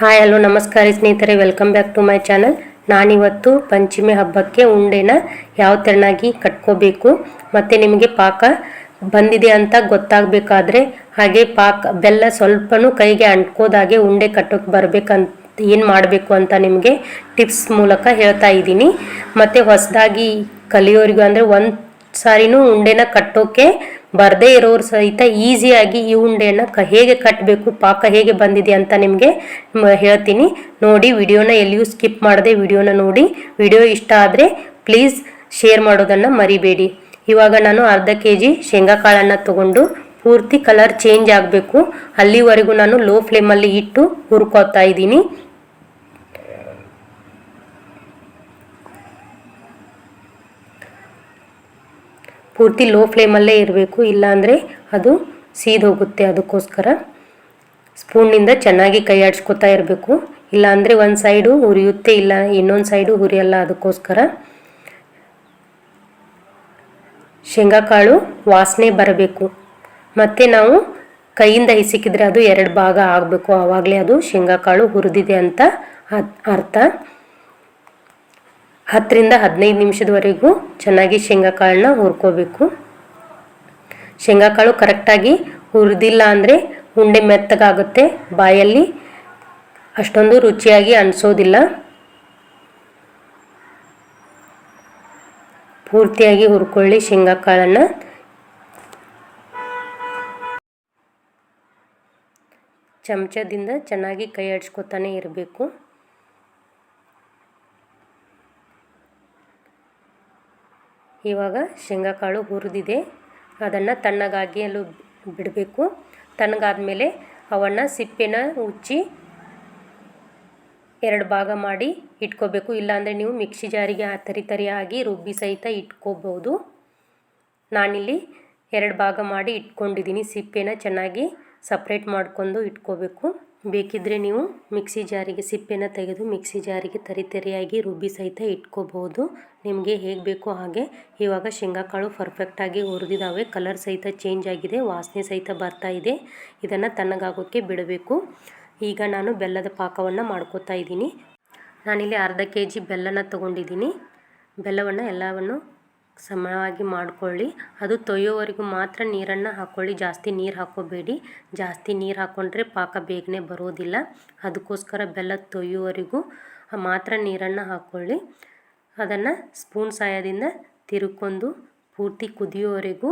Hi hello ನಮಸ್ಕಾರ ಸ್ನೇಹಿತರೆ. Welcome back to my channel ನಾನಿವತ್ತು ಪಂಚಮಿ ಹಬ್ಬಕ್ಕೆ ಉಂಡೆನ ಯಾವ ತೆರನಾಗಿ ಕಟ್ಕೋಬೇಕು, ಮತ್ತು ನಿಮಗೆ ಪಾಕ ಬಂದಿದೆ ಅಂತ ಗೊತ್ತಾಗಬೇಕಾದ್ರೆ, ಹಾಗೆ ಪಾಕ ಬೆಲ್ಲ ಸ್ವಲ್ಪನೂ ಕೈಗೆ ಅಂಟ್ಕೋದಾಗೆ ಉಂಡೆ ಕಟ್ಟೋಕೆ ಬರಬೇಕಂತ, ಏನು ಮಾಡಬೇಕು ಅಂತ ನಿಮಗೆ ಟಿಪ್ಸ್ ಮೂಲಕ ಹೇಳ್ತಾ ಇದ್ದೀನಿ. ಮತ್ತು ಹೊಸದಾಗಿ ಕಲಿಯೋರಿಗೂ ಅಂದರೆ ಒಂದು ಸಾರಿನೂ ಉಂಡೆನ ಕಟ್ಟೋಕೆ ಬರದೇ ಇರೋರು ಸಹಿತ ಈಸಿಯಾಗಿ ಈ ಉಂಡೆಯನ್ನು ಕ, ಹೇಗೆ ಕಟ್ಟಬೇಕು ಪಾಕ ಹೇಗೆ ಬಂದಿದೆ ಅಂತ ನಿಮಗೆ ಹೇಳ್ತೀನಿ. ನೋಡಿ, ವಿಡಿಯೋನ ಎಲ್ಲಿಯೂ ಸ್ಕಿಪ್ ಮಾಡದೆ ವಿಡಿಯೋನ ನೋಡಿ. ವಿಡಿಯೋ ಇಷ್ಟ ಆದರೆ ಪ್ಲೀಸ್ ಶೇರ್ ಮಾಡೋದನ್ನು ಮರಿಬೇಡಿ. ಇವಾಗ ನಾನು ಅರ್ಧ ಕೆ ಜಿ ಶೇಂಗಾ ಕಾಳನ್ನು ತಗೊಂಡು ಪೂರ್ತಿ ಕಲರ್ ಚೇಂಜ್ ಆಗಬೇಕು. ಅಲ್ಲಿವರೆಗೂ ನಾನು ಲೋ ಫ್ಲೇಮಲ್ಲಿ ಇಟ್ಟು ಹುರ್ಕೋತಾ ಇದ್ದೀನಿ. ಪೂರ್ತಿ ಲೋ ಫ್ಲೇಮಲ್ಲೇ ಇರಬೇಕು, ಇಲ್ಲಾಂದರೆ ಅದು ಸೀದೋಗುತ್ತೆ. ಅದಕ್ಕೋಸ್ಕರ ಸ್ಪೂನ್ನಿಂದ ಚೆನ್ನಾಗಿ ಕೈ ಆಡಿಸ್ಕೊತಾ ಇರಬೇಕು. ಇಲ್ಲಾಂದರೆ ಒಂದು ಸೈಡು ಉರಿಯುತ್ತೆ, ಇಲ್ಲ ಇನ್ನೊಂದು ಸೈಡು ಉರಿಯಲ್ಲ, ಅದಕ್ಕೋಸ್ಕರ ಶೇಂಗಾಕಾಳು ವಾಸನೆ ಬರಬೇಕು. ಮತ್ತು ನಾವು ಕೈಯಿಂದ ಹಿಸಿಕಿದ್ರೆ ಅದು ಎರಡು ಭಾಗ ಆಗಬೇಕು. ಆವಾಗಲೇ ಅದು ಶೇಂಗಾಕಾಳು ಹುರಿದಿದೆ ಅಂತ ಅರ್ಥ. ಹತ್ತರಿಂದ ಹದಿನೈದು ನಿಮಿಷದವರೆಗೂ ಚೆನ್ನಾಗಿ ಶೇಂಗಾಕಾಳನ್ನ ಹುರ್ಕೋಬೇಕು. ಶೇಂಗಾಕಾಳು ಕರೆಕ್ಟಾಗಿ ಹುರಿದಿಲ್ಲ ಅಂದರೆ ಉಂಡೆ ಮೆತ್ತಗಾಗುತ್ತೆ. ಬಾಯಲ್ಲಿ ಅಷ್ಟೊಂದು ರುಚಿಯಾಗಿ ಅನಿಸೋದಿಲ್ಲ. ಪೂರ್ತಿಯಾಗಿ ಹುರ್ಕೊಳ್ಳಿ ಶೇಂಗಾಕಾಳನ್ನು. ಚಮಚದಿಂದ ಚೆನ್ನಾಗಿ ಕೈ ಆಡಿಸ್ಕೊತಾನೆ ಇರಬೇಕು. ಇವಾಗ ಶೇಂಗಾಕಾಳು ಹುರಿದಿದೆ. ಅದನ್ನು ತಣ್ಣಗಾಗಿ ಅಲ್ಲೂ ಬಿಡಬೇಕು. ತಣ್ಣಗಾದ್ಮೇಲೆ ಅವನ್ನು ಸಿಪ್ಪೆನ ಉಚ್ಚಿ ಎರಡು ಭಾಗ ಮಾಡಿ ಇಟ್ಕೋಬೇಕು. ಇಲ್ಲಾಂದರೆ ನೀವು ಮಿಕ್ಸಿ ಜಾರಿಗೆ ತರಿ ತರಿಯಾಗಿ ರುಬ್ಬಿ ಸಹಿತ ಇಟ್ಕೋಬೋದು. ನಾನಿಲ್ಲಿ ಎರಡು ಭಾಗ ಮಾಡಿ ಇಟ್ಕೊಂಡಿದ್ದೀನಿ. ಸಿಪ್ಪೆನ ಚೆನ್ನಾಗಿ ಸಪ್ರೇಟ್ ಮಾಡ್ಕೊಂಡು ಇಟ್ಕೋಬೇಕು. ಬೇಕಿದ್ದರೆ ನೀವು ಮಿಕ್ಸಿ ಜಾರಿಗೆ ಸಿಪ್ಪೆನ ತೆಗೆದು ಮಿಕ್ಸಿ ಜಾರಿಗೆ ತರಿತರಿಯಾಗಿ ರುಬ್ಬಿ ಸಹಿತ ಇಟ್ಕೋಬೋದು ನಿಮಗೆ ಹೇಗೆ ಬೇಕೋ ಹಾಗೆ. ಇವಾಗ ಶೇಂಗಾಕಾಳು ಪರ್ಫೆಕ್ಟಾಗಿ ಹುರಿದಿದ್ದಾವೆ ಕಲರ್ ಸಹಿತ ಚೇಂಜ್ ಆಗಿದೆ. ವಾಸನೆ ಸಹಿತ ಬರ್ತಾ ಇದೆ. ಇದನ್ನು ತಣ್ಣಗಾಗೋಕ್ಕೆ ಬಿಡಬೇಕು. ಈಗ ನಾನು ಬೆಲ್ಲದ ಪಾಕವನ್ನು ಮಾಡ್ಕೋತಾ ಇದ್ದೀನಿ. ನಾನಿಲ್ಲಿ ಅರ್ಧ ಕೆ ಜಿ ಬೆಲ್ಲನ ತೊಗೊಂಡಿದ್ದೀನಿ. ಬೆಲ್ಲವನ್ನು ಎಲ್ಲವನ್ನು ಸಮವಾಗಿ ಮಾಡಿಕೊಳ್ಳಿ. ಅದು ತೊಯ್ಯೋವರೆಗೂ ಮಾತ್ರ ನೀರನ್ನು ಹಾಕ್ಕೊಳ್ಳಿ ಜಾಸ್ತಿ ನೀರು ಹಾಕೋಬೇಡಿ. ಜಾಸ್ತಿ ನೀರು ಹಾಕ್ಕೊಂಡ್ರೆ ಪಾಕ ಬೇಗನೆ ಬರೋದಿಲ್ಲ. ಅದಕ್ಕೋಸ್ಕರ ಬೆಲ್ಲ ತೊಯ್ಯೋವರೆಗೂ ಮಾತ್ರ ನೀರನ್ನು ಹಾಕ್ಕೊಳ್ಳಿ ಅದನ್ನು ಸ್ಪೂನ್ ಸಹಾಯದಿಂದ ತಿರುಕೊಂಡು ಪೂರ್ತಿ ಕುದಿಯೋವರೆಗೂ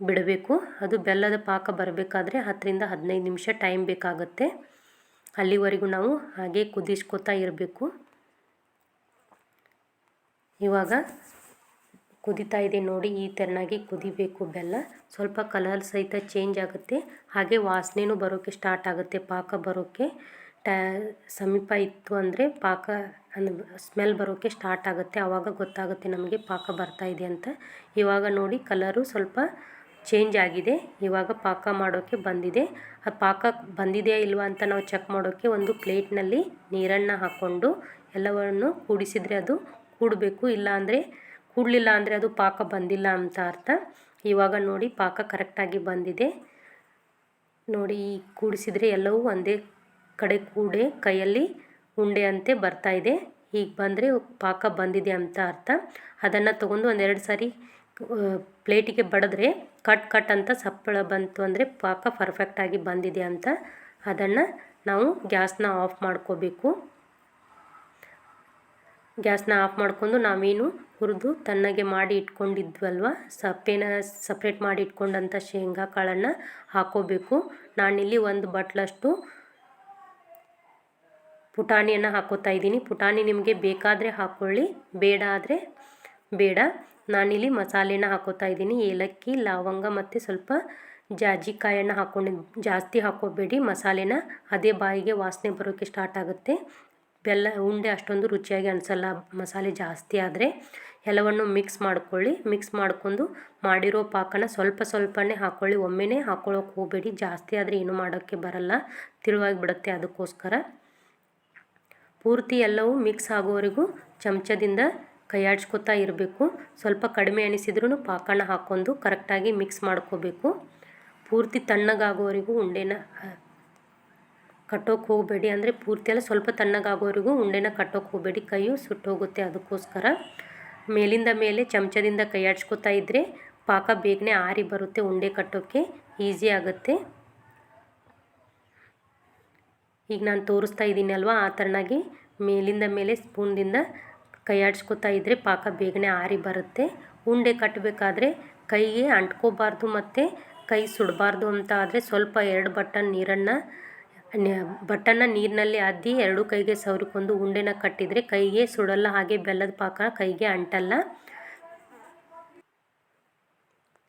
ಬಿಡಬೇಕು. ಅದು ಬೆಲ್ಲದ ಪಾಕ ಬರಬೇಕಾದ್ರೆ ಹತ್ತರಿಂದ ಹದಿನೈದು ನಿಮಿಷ ಟೈಮ್ ಬೇಕಾಗುತ್ತೆ. ಅಲ್ಲಿವರೆಗೂ ನಾವು ಹಾಗೆ ಕುದಿಸ್ಕೊತಾ ಇರಬೇಕು. ಇವಾಗ ಕುದಿತಾ ಇದೆ ನೋಡಿ, ಈ ಥರನಾಗಿ ಕುದಿಬೇಕು ಬೆಲ್ಲ. ಸ್ವಲ್ಪ ಕಲರ್ ಸಹಿತ ಚೇಂಜ್ ಆಗುತ್ತೆ. ಹಾಗೆ ವಾಸನೆನೂ ಬರೋಕ್ಕೆ ಸ್ಟಾರ್ಟ್ ಆಗುತ್ತೆ. ಪಾಕ ಬರೋಕ್ಕೆ ಟ್ಯಾ ಸಮೀಪ ಇತ್ತು ಅಂದರೆ ಪಾಕ ಸ್ಮೆಲ್ ಬರೋಕ್ಕೆ ಸ್ಟಾರ್ಟ್ ಆಗುತ್ತೆ. ಆವಾಗ ಗೊತ್ತಾಗುತ್ತೆ ನಮಗೆ ಪಾಕ ಬರ್ತಾ ಇದೆ ಅಂತ. ಇವಾಗ ನೋಡಿ ಕಲರು ಸ್ವಲ್ಪ ಚೇಂಜ್ ಆಗಿದೆ. ಇವಾಗ ಪಾಕ ಮಾಡೋಕ್ಕೆ ಬಂದಿದೆ. ಆ ಪಾಕ ಬಂದಿದೆಯಾ ಇಲ್ವಾ ಅಂತ ನಾವು ಚೆಕ್ ಮಾಡೋಕ್ಕೆ ಒಂದು ಪ್ಲೇಟ್ನಲ್ಲಿ ನೀರನ್ನು ಹಾಕ್ಕೊಂಡು ಎಲ್ಲವನ್ನು ಕೂಡಿಸಿದರೆ ಅದು ಕೂಡಬೇಕು. ಇಲ್ಲಾಂದರೆ ಕೂಡಲಿಲ್ಲ ಅಂದರೆ ಅದು ಪಾಕ ಬಂದಿಲ್ಲ ಅಂತ ಅರ್ಥ. ಇವಾಗ ನೋಡಿ ಪಾಕ ಕರೆಕ್ಟಾಗಿ ಬಂದಿದೆ. ನೋಡಿ ಕೂಡಿಸಿದರೆ ಎಲ್ಲವೂ ಒಂದೇ ಕಡೆ ಕೂಡೆ ಕೈಯಲ್ಲಿ ಉಂಡೆ ಅಂತೆ ಬರ್ತಾ ಇದೆ. ಹೀಗೆ ಬಂದರೆ ಪಾಕ ಬಂದಿದೆ ಅಂತ ಅರ್ಥ. ಅದನ್ನು ತೊಗೊಂಡು ಒಂದೆರಡು ಸಾರಿ ಪ್ಲೇಟಿಗೆ ಬಡಿದ್ರೆ ಕಟ್ ಕಟ್ ಅಂತ ಸಪ್ಪಳ ಬಂತು ಅಂದರೆ ಪಾಕ ಪರ್ಫೆಕ್ಟಾಗಿ ಬಂದಿದೆ ಅಂತ ಅದನ್ನು ನಾವು ಗ್ಯಾಸ್ನ ಆಫ್ ಮಾಡ್ಕೋಬೇಕು. ಗ್ಯಾಸ್ನ ಆಫ್ ಮಾಡಿಕೊಂಡು ನಾವೇನು ಹುರಿದು ತಣ್ಣಗೆ ಮಾಡಿ ಇಟ್ಕೊಂಡಿದ್ವಲ್ವ? ಸಪ್ಪೆನ, ಸಪ್ರೇಟ್ ಮಾಡಿ ಇಟ್ಕೊಂಡಂಥ ಶೇಂಗಾ ಕಾಳನ್ನು ಹಾಕೋಬೇಕು. ನಾನಿಲ್ಲಿ ಒಂದು ಬಟ್ಲಷ್ಟು ಪುಟಾಣಿಯನ್ನು ಹಾಕೋತಾ ಇದ್ದೀನಿ. ಪುಟಾಣಿ ನಿಮಗೆ ಬೇಕಾದರೆ ಹಾಕ್ಕೊಳ್ಳಿ ಬೇಡ ಆದರೆ ಬೇಡ. ನಾನಿಲ್ಲಿ ಮಸಾಲೆನ ಹಾಕೋತಾ ಇದ್ದೀನಿ. ಏಲಕ್ಕಿ, ಲವಂಗ ಮತ್ತು ಸ್ವಲ್ಪ ಜಾಜಿಕಾಯನ್ನು ಹಾಕ್ಕೊಂಡಿದ್ದು ಜಾಸ್ತಿ ಹಾಕೋಬೇಡಿ. ಮಸಾಲೆನ ಅದೇ ಬಾಯಿಗೆ ವಾಸನೆ ಬರೋಕ್ಕೆ ಸ್ಟಾರ್ಟ್ ಆಗುತ್ತೆ. ಬೆಲ್ಲ, ಉಂಡೆ ಅಷ್ಟೊಂದು ರುಚಿಯಾಗಿ ಅನಿಸಲ್ಲ. ಮಸಾಲೆ ಜಾಸ್ತಿ ಆದರೆ ಎಲ್ಲವನ್ನು ಮಿಕ್ಸ್ ಮಾಡ್ಕೊಳ್ಳಿ. ಮಿಕ್ಸ್ ಮಾಡ್ಕೊಂಡು ಮಾಡಿರೋ ಪಾಕನ ಸ್ವಲ್ಪ ಸ್ವಲ್ಪನೇ ಹಾಕ್ಕೊಳ್ಳಿ ಒಮ್ಮೆನೇ ಹಾಕ್ಕೊಳ್ಳೋಕೆ ಹೋಗಬೇಡಿ. ಜಾಸ್ತಿ ಆದರೆ ಏನು ಮಾಡೋಕ್ಕೆ ಬರಲ್ಲ. ತಿಳುವಾಗಿ ಬಿಡುತ್ತೆ ಅದಕ್ಕೋಸ್ಕರ. ಪೂರ್ತಿ ಎಲ್ಲವೂ ಮಿಕ್ಸ್ ಆಗೋವರೆಗೂ ಚಮಚದಿಂದ ಕೈಯಾಡ್ಸ್ಕೊತಾ ಇರಬೇಕು. ಸ್ವಲ್ಪ ಕಡಿಮೆ ಅನಿಸಿದ್ರೂ ಪಾಕನ ಹಾಕ್ಕೊಂಡು ಕರೆಕ್ಟಾಗಿ ಮಿಕ್ಸ್ ಮಾಡ್ಕೋಬೇಕು. ಪೂರ್ತಿ ತಣ್ಣಗಾಗೋವರೆಗೂ ಉಂಡೆನ ಕಟ್ಟೋಕೆ ಹೋಗಬೇಡಿ. ಅಂದರೆ ಪೂರ್ತಿ ಎಲ್ಲ ಸ್ವಲ್ಪ ತಣ್ಣಗಾಗೋವರೆಗೂ ಉಂಡೆನ ಕಟ್ಟೋಕೆ ಹೋಗಬೇಡಿ. ಕೈಯು ಸುಟ್ಟೋಗುತ್ತೆ ಅದಕ್ಕೋಸ್ಕರ. ಮೇಲಿಂದ ಮೇಲೆ ಚಮಚದಿಂದ ಕೈ ಆಡ್ಸ್ಕೊತಾ ಇದ್ದರೆ ಪಾಕ ಬೇಗನೆ ಆರಿ ಬರುತ್ತೆ ಉಂಡೆ ಕಟ್ಟೋಕ್ಕೆ ಈಸಿ ಆಗುತ್ತೆ. ಈಗ ನಾನು ತೋರಿಸ್ತಾ ಇದ್ದೀನಿ ಅಲ್ವಾ? ಆ ಥರನಾಗಿ ಮೇಲಿಂದ ಮೇಲೆ ಸ್ಪೂನ್ದಿಂದ ಕೈ ಆಡಿಸ್ಕೊತಾ ಇದ್ದರೆ ಪಾಕ ಬೇಗನೆ ಆರಿ ಬರುತ್ತೆ. ಉಂಡೆ ಕಟ್ಟಬೇಕಾದ್ರೆ ಕೈಗೆ ಅಂಟ್ಕೋಬಾರ್ದು ಮತ್ತು ಕೈ ಸುಡಬಾರ್ದು ಅಂತ ಆದರೆ ಸ್ವಲ್ಪ ಎರಡು ಬಟನ್ ನೀರನ್ನು ಬಟ್ಟನ್ನ ನೀರಿನಲ್ಲಿ ಅದ್ದಿ ಎರಡು ಕೈಗೆ ಸವರಿಕೊಂಡು ಉಂಡೆನ ಕಟ್ಟಿದರೆ ಕೈಗೆ ಸುಡಲ್ಲ, ಹಾಗೆ ಬೆಲ್ಲದ ಪಾಕ ಕೈಗೆ ಅಂಟಲ್ಲ.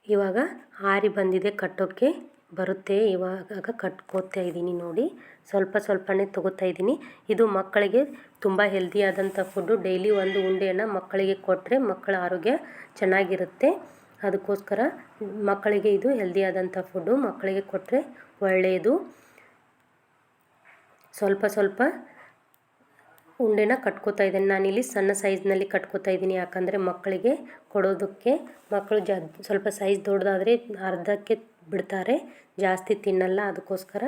ಇವಾಗ ಹಾರಿ ಬಂದಿದೆ ಕಟ್ಟೋಕ್ಕೆ ಬರುತ್ತೆ ಇವಾಗ ಕಟ್ಕೋತಾ ಇದ್ದೀನಿ ನೋಡಿ. ಸ್ವಲ್ಪ ಸ್ವಲ್ಪನೇ ತಗೋತಾ ಇದ್ದೀನಿ. ಇದು ಮಕ್ಕಳಿಗೆ ತುಂಬ ಹೆಲ್ದಿಯಾದಂಥ ಫುಡ್ಡು ಡೈಲಿ ಒಂದು ಉಂಡೆಯನ್ನು ಮಕ್ಕಳಿಗೆ ಕೊಟ್ಟರೆ ಮಕ್ಕಳ ಆರೋಗ್ಯ ಚೆನ್ನಾಗಿರುತ್ತೆ. ಅದಕ್ಕೋಸ್ಕರ ಮಕ್ಕಳಿಗೆ ಇದು ಹೆಲ್ದಿ ಆದಂಥ ಫುಡ್ಡು ಮಕ್ಕಳಿಗೆ ಕೊಟ್ಟರೆ ಒಳ್ಳೆಯದು ಸ್ವಲ್ಪ ಸ್ವಲ್ಪ ಉಂಡೆನ ಕಟ್ಕೋತಾ ಇದ್ದೀನಿ. ನಾನಿಲ್ಲಿ ಸಣ್ಣ ಸೈಜ್ನಲ್ಲಿ ಕಟ್ಕೋತಾ ಇದ್ದೀನಿ. ಯಾಕಂದರೆ ಮಕ್ಕಳಿಗೆ ಕೊಡೋದಕ್ಕೆ ಮಕ್ಕಳು ಜ ಸ್ವಲ್ಪ ಸೈಜ್ ದೊಡ್ಡದಾದರೆ ಅರ್ಧಕ್ಕೆ ಬಿಡ್ತಾರೆ. ಜಾಸ್ತಿ ತಿನ್ನಲ್ಲ. ಅದಕ್ಕೋಸ್ಕರ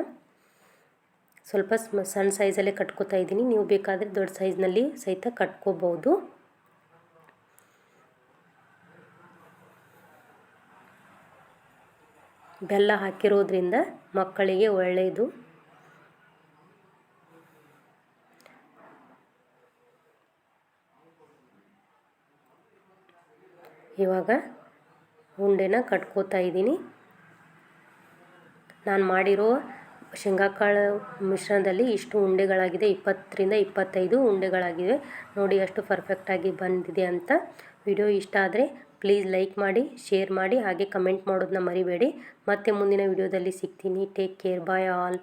ಸ್ವಲ್ಪ ಸಣ್ಣ ಸೈಜಲ್ಲೇ ಕಟ್ಕೋತಾ ಇದ್ದೀನಿ. ನೀವು ಬೇಕಾದರೆ ದೊಡ್ಡ ಸೈಜ್ನಲ್ಲಿ ಸಹಿತ ಕಟ್ಕೋಬೋದು. ಬೆಲ್ಲ ಹಾಕಿರೋದ್ರಿಂದ ಮಕ್ಕಳಿಗೆ ಒಳ್ಳೆಯದು. ಇವಾಗ ಉಂಡೆನ ಕಟ್ಕೋತಾ ಇದ್ದೀನಿ. ನಾನು ಮಾಡಿರೋ ಶೇಂಗಾಕಾಳು ಮಿಶ್ರಣದಲ್ಲಿ ಇಷ್ಟು ಉಂಡೆಗಳಾಗಿದೆ. ಇಪ್ಪತ್ತರಿಂದ ಇಪ್ಪತ್ತೈದು ಉಂಡೆಗಳಾಗಿವೆ. ನೋಡಿ ಅಷ್ಟು ಪರ್ಫೆಕ್ಟಾಗಿ ಬಂದಿದೆ ಅಂತ. ವಿಡಿಯೋ ಇಷ್ಟ ಆದರೆ ಪ್ಲೀಸ್ ಲೈಕ್ ಮಾಡಿ ಶೇರ್ ಮಾಡಿ, ಹಾಗೆ ಕಮೆಂಟ್ ಮಾಡೋದನ್ನ ಮರಿಬೇಡಿ. ಮತ್ತೆ ಮುಂದಿನ ವಿಡಿಯೋದಲ್ಲಿ ಸಿಗ್ತೀನಿ. Take care bye all